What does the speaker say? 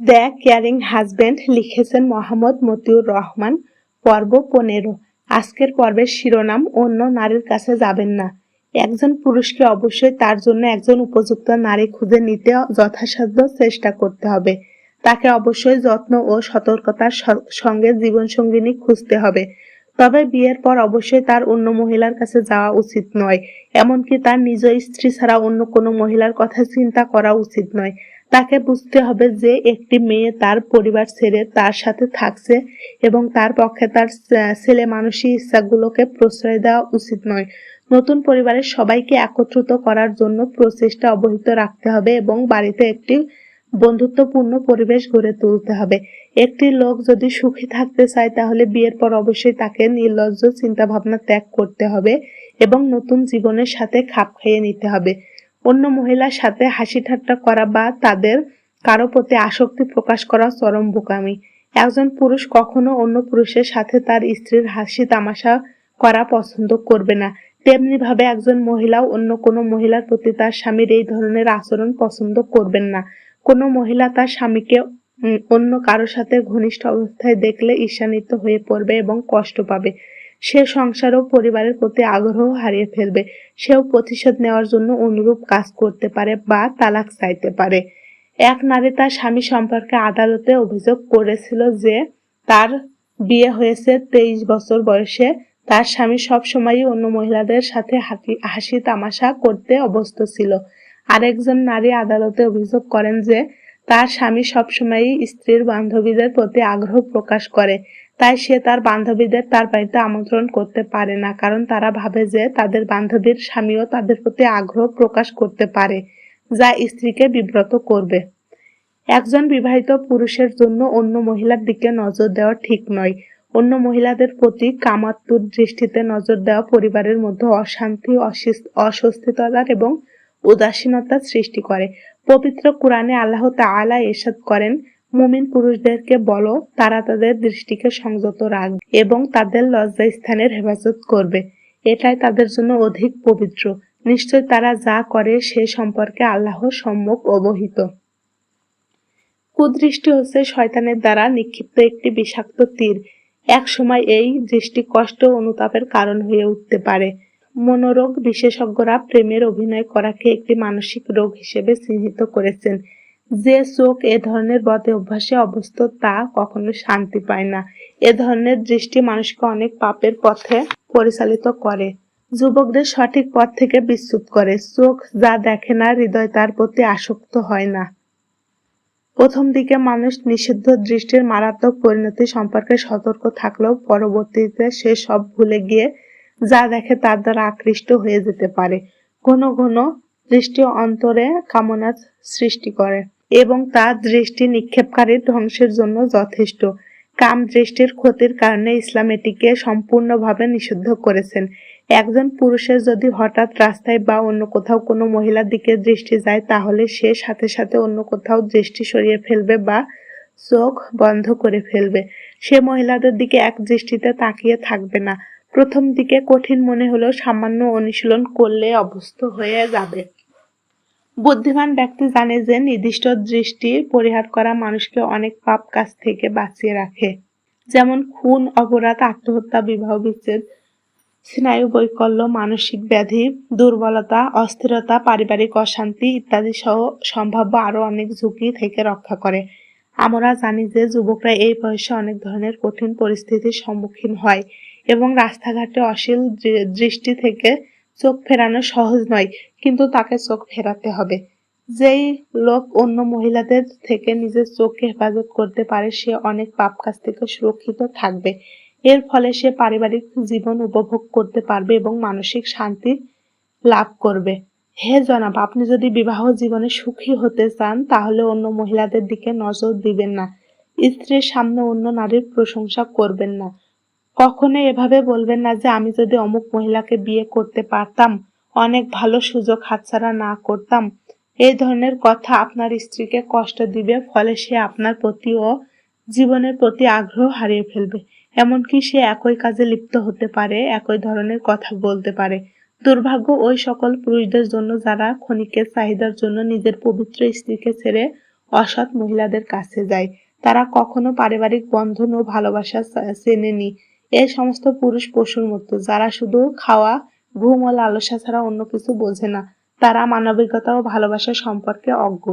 The caring husband লিখেছেন মোহাম্মদ মতিউর রহমান। পর্ব পনেরো। আজকের পর্বের শিরোনাম, অন্য নারীর কাছে যাবেন না। একজন পুরুষকে অবশ্যই তার জন্য একজন উপযুক্ত নারী খুঁজে নিতে যথাসাধ্য চেষ্টা করতে হবে। তাকে অবশ্যই যত্ন ও সতর্কতার সঙ্গে জীবনসঙ্গিনী খুঁজতে হবে। তবে বিয়ের পর অবশ্যই তার অন্য মহিলার কাছে যাওয়া উচিত নয়। এমনকি তার নিজ স্ত্রী ছাড়া অন্য কোনো মহিলার কথা চিন্তা করা উচিত নয়। তাকে বুঝতে হবে যে একটি মেয়ে তার পরিবার ছেড়ে তার সাথে থাকছে এবং তার পক্ষে তার ছেলে মানুষী ইচ্ছাগুলোকে প্রশ্রয় দেওয়া উচিত নয়। নতুন পরিবারের সবাইকে একত্রিত করার জন্য প্রচেষ্টা অবহিত রাখতে হবে এবং বাড়িতে একটি বন্ধুত্বপূর্ণ পরিবেশ গড়ে তুলতে হবে। একটি লোক যদি সুখী থাকতে চায় তাহলে বিয়ের পর অবশ্যই তাকে নির্লজ্জ চিন্তা ভাবনা ত্যাগ করতে হবে এবং নতুন জীবনের সাথে খাপ খাইয়ে নিতে হবে। অন্য মহিলার সাথে হাসি ঠাট্টা করা বা তাদের কারও প্রতি আসক্তি প্রকাশ করা চরম বোকামি। একজন পুরুষ কখনো অন্য পুরুষের সাথে তার স্ত্রীর হাসি তামাশা করা পছন্দ করবে না। তেমনি ভাবে একজন মহিলাও অন্য কোনো মহিলার প্রতি তার স্বামীর এই ধরনের আচরণ পছন্দ করবেন না। কোনো মহিলা তার স্বামীকে অন্য কারোর সাথে ঘনিষ্ঠ অবস্থায় দেখলে ঈর্ষান্বিত হয়ে পড়বে এবং কষ্ট পাবে। সে সংসার ও পরিবারের প্রতি আগ্রহ হারিয়ে ফেলবে। সেও প্রতিশোধ নেওয়ার জন্য অনুরূপ কাজ করতে পারে বা তালাক চাইতে পারে। এক নারী তার স্বামী সম্পর্কে আদালতে অভিযোগ করেছিল যে তার বিয়ে হয়েছে তেইশ বছর বয়সে। তার স্বামী সবসময়ই অন্য মহিলাদের সাথে হাসি- হাসি তামাশা করতে অভ্যস্ত ছিল। আরেকজন নারী আদালতে অভিযোগ করেন যে তার স্বামী সবসময়ই স্ত্রীর বান্ধবীদের প্রতি আগ্রহ প্রকাশ করে। তাই সে তার বান্ধবীদের তার বাড়িতে আমন্ত্রণ করতে পারে না, কারণ তারা ভাবে যে তাদের বান্ধবীর স্বামীও তাদের প্রতি আগ্রহ প্রকাশ করতে পারে, যা স্ত্রীকে বিব্রত করবে। একজন বিবাহিত পুরুষের জন্য অন্য মহিলার দিকে নজর দেওয়া ঠিক নয়। অন্য মহিলাদের প্রতি কামাত্তুর দৃষ্টিতে নজর দেওয়া পরিবারের মধ্যে অশান্তি অস্বস্তিতার এবং উদাসীনতা সৃষ্টি করে। পবিত্র কোরআনে আল্লাহ তাআলা এরশাদ করেন, মুমিন পুরুষদেরকে বলো, তারা তাদের দৃষ্টিকে সংযত রাখবে এবং তাদের লজ্জা স্থানের হেফাজত করবে। এটাই তাদের জন্য অধিক পবিত্র। নিশ্চয় তারা যা করে সে সম্পর্কে আল্লাহ সম্যক অবহিত। কুদৃষ্টি হচ্ছে শয়তানের দ্বারা নিক্ষিপ্ত একটি বিষাক্ত তীর। এক সময় এই দৃষ্টি কষ্ট অনুতাপের কারণ হয়ে উঠতে পারে। মনোরোগ বিশেষজ্ঞরা প্রেমের অভিনয় করাকে একটি মানসিক রোগ হিসেবে চিহ্নিত করেছেন। যে চোখ এ ধরনের বদে অভ্যাসে অভ্যস্ত, তা কখনো শান্তি পায় না। এ ধরনের দৃষ্টি মানুষকে অনেক পাপের পথে পরিচালিত করে। যুবকদের সঠিক পথ থেকে বিচ্যুত করে। চোখ যা দেখে না, হৃদয় তার প্রতি আসক্ত হয় না। প্রথম দিকে মানুষ নিষিদ্ধ দৃষ্টির মারাত্মক পরিণতি সম্পর্কে সতর্ক থাকলেও পরবর্তীতে সে সব ভুলে গিয়ে যা দেখে তার দ্বারা আকৃষ্ট হয়ে যেতে পারে। ঘন ঘন দৃষ্টি অন্তরে কামনা সৃষ্টি করে এবং তার দৃষ্টি নিক্ষেপকারীর ধ্বংসের জন্য যথেষ্ট। কাম দৃষ্টির ক্ষতির কারণে ইসলাম এটিকে সম্পূর্ণভাবে নিষিদ্ধ করেছেন। একজন পুরুষের যদি হঠাৎ রাস্তায় বা অন্য কোথাও কোনো মহিলার দিকে দৃষ্টি যায়, তাহলে সে সাথে সাথে অন্য কোথাও দৃষ্টি সরিয়ে ফেলবে বা চোখ বন্ধ করে ফেলবে। সে মহিলাদের দিকে এক দৃষ্টিতে তাকিয়ে থাকবে না। প্রথম দিকে কঠিন মনে হলেও সামান্য অনুশীলন করলে অভ্যস্ত হয়ে যাবে। বুদ্ধিমান ব্যক্তি জানে যে নির্দিষ্ট দৃষ্টি পরিহার করা মানুষকে অনেক পাপ কাজ থেকে বাঁচিয়ে রাখে। যেমন খুন, অপরাধ, আত্মহত্যা, বিবাহ, বিচ্ছেদ, স্নায়ু বৈকল্য, মানসিক ব্যাধি, দুর্বলতা, অস্থিরতা, পারিবারিক অশান্তি ইত্যাদি সহ সম্ভাব্য আরও অনেক ঝুঁকি থেকে রক্ষা করে। আমরা জানি যে যুবকরা এই বয়সে অনেক ধরনের কঠিন পরিস্থিতির সম্মুখীন হয়। এবং রাস্তাঘাটে অশ্লীল দৃ- দৃষ্টি থেকে চোখ ফেরানো সহজ নয়, কিন্তু তাকে চোখ ফেরাতে হবে। যেই লোক অন্য মহিলাদের থেকে নিজের চোখকে হেফাজত করতে পারে, সে অনেক পাপ কাজ থেকে সুরক্ষিত থাকবে। এর ফলে সে পারিবারিক জীবন উপভোগ করতে পারবে এবং মানসিক শান্তি লাভ করবে। হে জনাব, আপনি যদি বিবাহ জীবনে সুখী হতে চান, তাহলে অন্য মহিলাদের দিকে নজর দিবেন না। স্ত্রীর সামনে অন্য নারীর প্রশংসা করবেন না। কখনো এভাবে বলবেন না যে আমি যদি অমুক মহিলাকে বিয়ে করতে পারতাম, অনেক ভালো সুযোগ হাতছাড়া না করতাম। এই ধরনের কথা আপনার স্ত্রীকে কষ্ট দিবে, ফলে সে আপনার প্রতি ও জীবনের প্রতি আগ্রহ হারিয়ে ফেলবে। এমনকি সে একই কাজে লিপ্ত হতে পারে, একই ধরনের কথা বলতে পারে। দুর্ভাগ্য, ওই সকল পুরুষদের জন্য যারা ক্ষণিকের চাহিদার জন্য নিজের পবিত্র স্ত্রীকে ছেড়ে অসৎ মহিলাদের কাছে যায়, তারা কখনো পারিবারিক বন্ধন ও ভালোবাসা চেনেনি। এই সমস্ত পুরুষ পশুর মতো, যারা শুধু খাওয়া, ঘুম ও লালসা ছাড়া অন্য কিছু বোঝে না, তারা মানবিকতা ও ভালোবাসা সম্পর্কে অজ্ঞ।